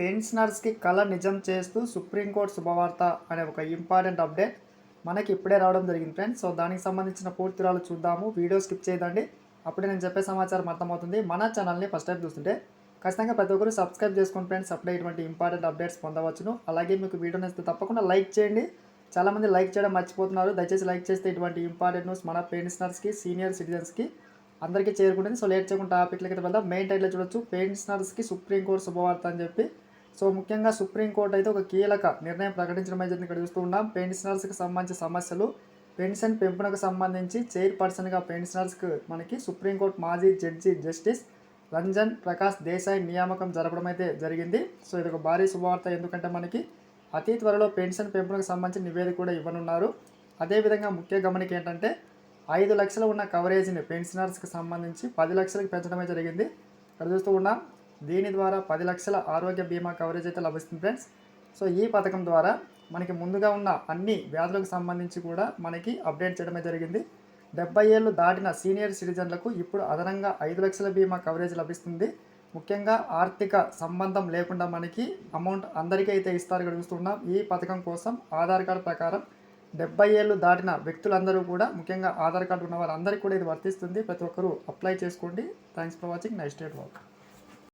పెన్షనర్స్కి కళ నిజం చేస్తూ సుప్రీంకోర్టు శుభవార్త అనే ఒక ఇంపార్టెంట్ అప్డేట్ మనకి ఇప్పుడే రావడం జరిగింది ఫ్రెండ్స్. సో దానికి సంబంధించిన పూర్తి రాళ్ళు చూద్దాము. వీడియో స్కిప్ చేయదండి. అప్పుడే నేను చెప్పే సమాచారం అర్థమవుతుంది. మన ఛానల్ని ఫస్ట్ టైం చూస్తుంటే ఖచ్చితంగా ప్రతి ఒక్కరు సబ్స్క్రైబ్ చేసుకోండి ఫ్రెండ్స్ అప్పుడే ఇటువంటి ఇంపార్టెంట్ అప్డేట్స్ పొందవచ్చును. అలాగే మీకు వీడియో నచ్చితే తప్పకుండా లైక్ చేయండి. చాలామంది లైక్ చేయడం మర్చిపోతున్నారు. దయచేసి లైక్ చేస్తే ఇటువంటి ఇంపార్టెంట్ న్యూస్ మన పెన్షనర్స్కి సీనియర్ సిటిజన్స్కి అందరికీ చేరుకుంటుంది. సో లేట్ చేయకుండా టాపిక్లకి వెళ్దాం. మెయిన్ టైట్లో చూడొచ్చు. పెన్షనర్స్కి సుప్రీంకోర్టు శుభవార్త అని చెప్పి సో ముఖ్యంగా సుప్రీంకోర్టు అయితే ఒక కీలక నిర్ణయం ప్రకటించడం అయితే ఇక్కడ చూస్తూ ఉన్నాం. పెన్షనర్స్కి సంబంధించిన సమస్యలు. పెన్షన్ పెంపునకు సంబంధించి చైర్పర్సన్గా పెన్షనర్స్కి మనకి సుప్రీంకోర్టు మాజీ జడ్జి జస్టిస్ రంజన్ ప్రకాష్ దేశాయ్ నియామకం జరపడం అయితే జరిగింది. సో ఇది ఒక భారీ శుభవార్త. ఎందుకంటే మనకి అతి త్వరలో పెన్షన్ పెంపునకు సంబంధించిన నివేదిక కూడా ఇవ్వనున్నారు. అదేవిధంగా ముఖ్య గమనిక ఏంటంటే ఐదు లక్షలు ఉన్న కవరేజ్ని పెన్షనర్స్కి సంబంధించి పది లక్షలకు పెంచడమే జరిగింది. ఇక్కడ చూస్తూ ఉన్నాం. దీని ద్వారా పది లక్షల ఆరోగ్య బీమా కవరేజ్ అయితే లభిస్తుంది ఫ్రెండ్స్ సో ఈ పథకం ద్వారా మనకి ముందుగా ఉన్న అన్ని వ్యాధులకు సంబంధించి కూడా మనకి అప్డేట్ చేయడమే జరిగింది. డెబ్బై ఏళ్ళు దాటిన సీనియర్ సిటిజన్లకు ఇప్పుడు అదనంగా ఐదు లక్షల బీమా కవరేజ్ లభిస్తుంది. ముఖ్యంగా ఆర్థిక సంబంధం లేకుండా మనకి అమౌంట్ అందరికీ అయితే ఇస్తారు గడుగుతున్నాం చూస్తున్నాం ఈ పథకం కోసం ఆధార్ కార్డు ప్రకారం డెబ్బై ఏళ్ళు దాటిన వ్యక్తులందరూ కూడా ముఖ్యంగా ఆధార్ కార్డు ఉన్న వారందరికీ కూడా ఇది వర్తిస్తుంది. ప్రతి ఒక్కరూ అప్లై చేసుకోండి. Thanks for watching next date work